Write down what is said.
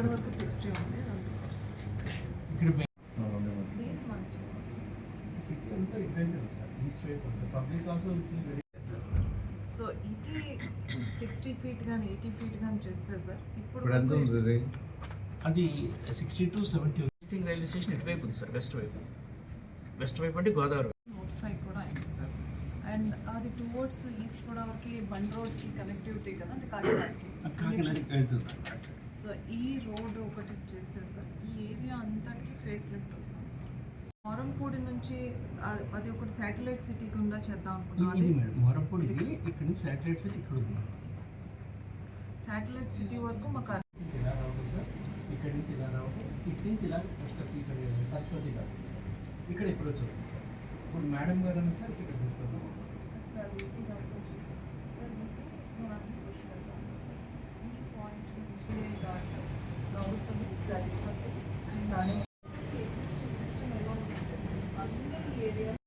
ఇక్కడ వరకు సిక్స్టీ ఉంది. సో ఇది సిక్స్టీ ఫీట్ కానీ ఎయిటీ ఫీట్ కానీ చేస్తే సార్ ఇప్పుడు అది sixty to seventy existing railway station ఇటువైపు ఉంది సార్ వెస్ట్ వైపు. వెస్ట్ వైపు అంటే గోదావరి నోటిఫై కూడా అయింది సార్. అండ్ అది టువర్డ్స్ ఈస్ట్ గోదావరికి బండ్ రోడ్కి కనెక్టివిటీ కదా అంటే కాకినాడకి. కాకినాడకి వెళ్తుంది. సో ఈ రోడ్ ఒకటి చేస్తే సార్ ఈ ఏరియా అంతటికి ఫేస్ లిఫ్ట్ వస్తుంది సార్. మోరంపూడి నుంచి అది ఒకటి శాటిలైట్ సిటీ గుండా చేద్దాం మొరపూడికి ఇక్కడ. నుంచి శాటిలైట్ సిటీ ఇక్కడ శాటిలైట్ సిటీ వరకు మాకు ఇలా రావడం సార్? ఇక్కడ నుంచి ఇలా రావడం? ఇటు నుంచి ఇలా ఫస్ట్ ఇక్కడ సరస్వతి గారు. ఇక్కడ ఇప్పుడు వచ్చి సార్ ఇప్పుడు మేడం గారు సార్ ఇక్కడ తీసుకుందాం. Gautami Saraswati and Ganesh existing system ఎలా ఉంది అందరూ ఏరియాస్